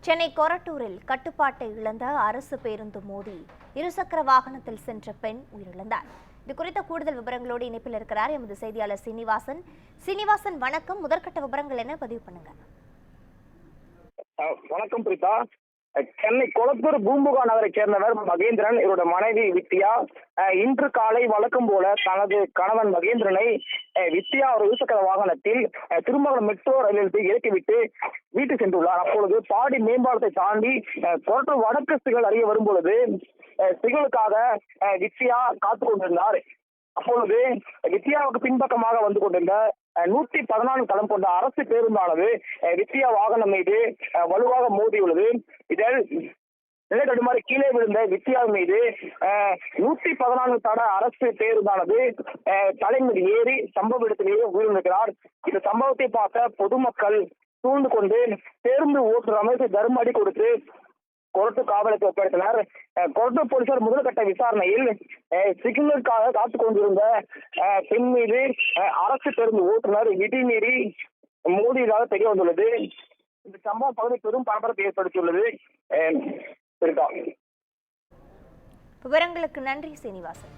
சென்னை கொரட்டூரில் கட்டுப்பாட்டை இழந்த அரசு பேருந்து மோதி இருசக்கர வாகனத்தில் சென்ற பெண் உயிரிழந்தார். இது குறித்த கூடுதல் விவரங்களோடு இணைப்பில் இருக்கிறார் எமது செய்தியாளர் சீனிவாசன். சீனிவாசன் வணக்கம். முதற்கட்ட விவரங்கள் என்ன? பதிவு பண்ணுங்க. வணக்கம் பிரீதா. சென்னை கொளத்தூர் பூம்புகா நகரை சேர்ந்தவர் மகேந்திரன் இவரோட மனைவி வித்யா. அஹ் இன்று காலை வழக்கம் போல தனது கணவன் மகேந்திரனை வித்யா ஒரு இருசக்கர வாகனத்தில் அஹ் திருமங்கலம் மெட்ரோ ரயில் நிலையத்தில் இறக்கிவிட்டு வீட்டு சென்றுள்ளார். அப்பொழுது பாடி மேம்பாலத்தை தாண்டி அஹ் வடக்கு சிகள் அருகே வரும்பொழுது சிகளுக்காக வித்யா காத்து கொண்டிருந்தார். அப்பொழுது வித்யாவுக்கு பின்பக்கமாக வந்து கொண்டிருந்த நூத்தி நூற்றி பதினான்கு தளம் கொண்ட அரசு பேருந்தானது வித்யா வாகனம் மீது வலுவாக மோதியுள்ளது. இதில் நிலத்தடுமாறி கீழே விழுந்த வித்யா மீது அஹ், பதினான்கு தட அரசு பேருந்தானது அஹ், தலைமீது ஏறி சம்பவ இடத்திலேயே உயிரிழந்திருக்கிறார். இந்த சம்பவத்தை பார்த்த பொதுமக்கள் சூழ்ந்து கொண்டு பேருந்து ஓட்டுநர் அமைப்பு தர்ம அடி கொடுத்து கொரட்டு காவலுக்கு ஒப்படைத்தனர். அஹ் கொரட்டு போலீசார் முதல்கட்ட விசாரணையில் அஹ் சிக்னலுக்காக காத்து கொண்டிருந்த அஹ் பெண் மீது அஹ் அரசு பேருந்து ஓட்டுநர் விதிமீறி மோதியதாக தெரிய வந்துள்ளது இந்த சம்பவம் பகுதி பெரும் பரபரப்பை ஏற்படுத்தியுள்ளது. அஹ் விவரங்களுக்கு நன்றி சீனிவாசன்.